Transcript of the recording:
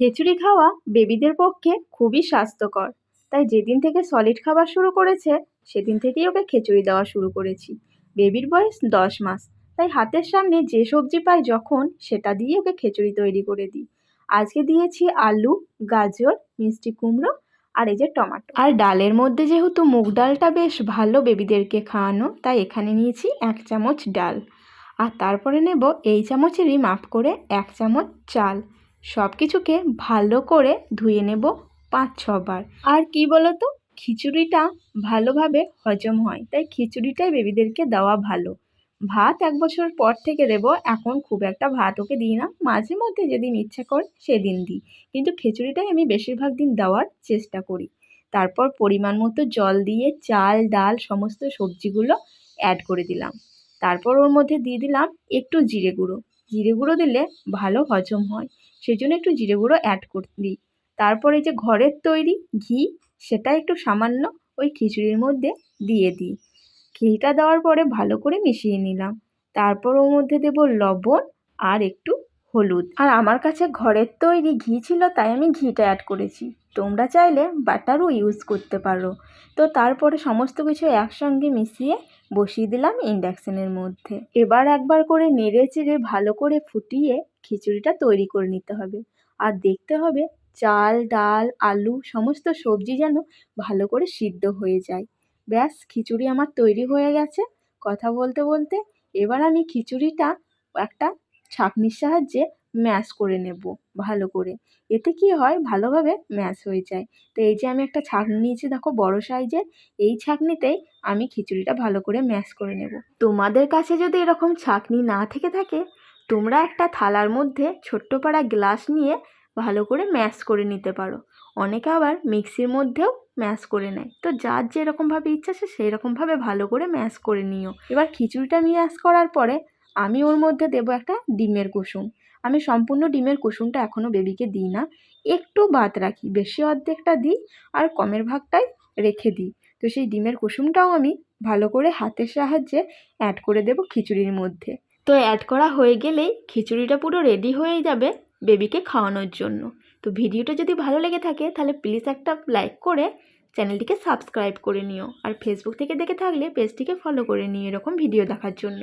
খিচুড়ি খাওয়া বেবিদের পক্ষে খুবই স্বাস্থ্যকর। তাই যেদিন থেকে সলিড খাবার শুরু করেছে, সেদিন থেকেই ওকে খিচুড়ি দেওয়া শুরু করেছি। বেবির বয়স দশ মাস, তাই হাতের সামনে যে সবজি পাই যখন, সেটা দিয়ে ওকে খিচুড়ি তৈরি করে দিই। আজকে দিয়েছি আলু, গাজর, মিষ্টি কুমড়ো আর এই যে টমাটো। আর ডালের মধ্যে যেহেতু মুগ ডালটা বেশ ভালো বেবিদেরকে খাওয়ানো, তাই এখানে নিয়েছি এক চামচ ডাল। আর তারপরে নেব এই চামচেরই মাপ করে এক চামচ চাল। সব কিছুকে ভালো করে ধুয়ে নেব পাঁচ ছবার। আর কি বলো তো খিচুড়িটা ভালোভাবে হজম হয়, তাই খিচুড়িটাই বেবিদেরকে দেওয়া ভালো। ভাত এক বছর পর থেকে দেবো, এখন খুব একটা ভাত ওকে দিই না। মাঝে মধ্যে যেদিন ইচ্ছা করে সেদিন দিই। কিন্তু খিচুড়িটাই আমি বেশিরভাগ দিন দেওয়ার চেষ্টা করি। তারপর পরিমাণ মতো জল দিয়ে চাল, ডাল, সমস্ত সবজিগুলো অ্যাড করে দিলাম। তারপর ওর মধ্যে দিয়ে দিলাম একটু জিরে গুঁড়ো। জিরে গুঁড়ো দিলে ভালো হজম হয়। সেই জন্য একটু জিরে গুঁড়ো অ্যাড করে দিই। তারপরে যে ঘরের তৈরি ঘি, সেটা একটু সামান্য ওই খিচুড়ির মধ্যে দিয়ে দিই। ঘিটা দেওয়ার পরে ভালো করে মিশিয়ে নিলাম। তারপর ওর মধ্যে দেব লবণ আর একটু হলুদ। আর আমার কাছে ঘরের তৈরি ঘি ছিল, তাই আমি ঘিটা অ্যাড করেছি। তোমরা চাইলে বাটারও ইউজ করতে পারো। তো তারপরে সমস্ত কিছু একসঙ্গে মিশিয়ে বসিয়ে দিলাম ইন্ডাকশানের মধ্যে। এবার একবার করে নেড়ে চেড়ে ভালো করে ফুটিয়ে খিচুড়িটা তৈরি করে নিতে হবে। আর দেখতে হবে চাল, ডাল, আলু সমস্ত সবজি যেন ভালো করে সিদ্ধ হয়ে যায়। ব্যাস, খিচুড়ি আমার তৈরি হয়ে গেছে। কথা বলতে বলতে এবার আমি খিচুড়িটা একটা ছাঁকনির সাহায্যে ম্যাশ করে নেব, ভালো করে। এতে কি হয়? ভালোভাবে ম্যাশ হয়ে যায়। তো এই যে আমি একটা ছাঁকনি নিয়েছি, দেখো বড় সাইজের এই ছাঁকনিতেই আমি খিচুড়িটা ভালো করে ম্যাশ করে নেব। তোমাদের কাছে যদি এরকম ছাঁকনি না থেকে থাকে, তোমরা একটা থালার মধ্যে ছোট্ট পাড়া গ্লাস নিয়ে ভালো করে ম্যাশ করে নিতে পারো। অনেকে আবার মিক্সির মধ্যেও ম্যাশ করে নেয়। তো যার যেরকমভাবে ইচ্ছা সে সেই রকমভাবে ভালো করে ম্যাশ করে নিও। এবার খিচুড়িটা ম্যাশ করার পরে আমি ওর মধ্যে দেবো একটা ডিমের কুসুম। আমি সম্পূর্ণ ডিমের কুসুমটা এখনও বেবিকে দিই না। একটু বাদ রাখি, বেশি অর্ধেকটা দিই আর কমের ভাগটাই রেখে দিই। তো সেই ডিমের কুসুমটাও আমি ভালো করে হাতের সাহায্যে অ্যাড করে দেবো খিচুড়ির মধ্যে। তো অ্যাড করা হয়ে গেলেই খিচুড়িটা পুরো রেডি হয়ে যাবে বেবিকে খাওয়ানোর জন্য। তো ভিডিওটা যদি ভালো লেগে থাকে তাহলে প্লিজ একটা লাইক করে চ্যানেলটিকে সাবস্ক্রাইব করে নিও। আর ফেসবুক থেকে দেখে থাকলে পেজটিকে ফলো করে নিও এরকম ভিডিও দেখার জন্য।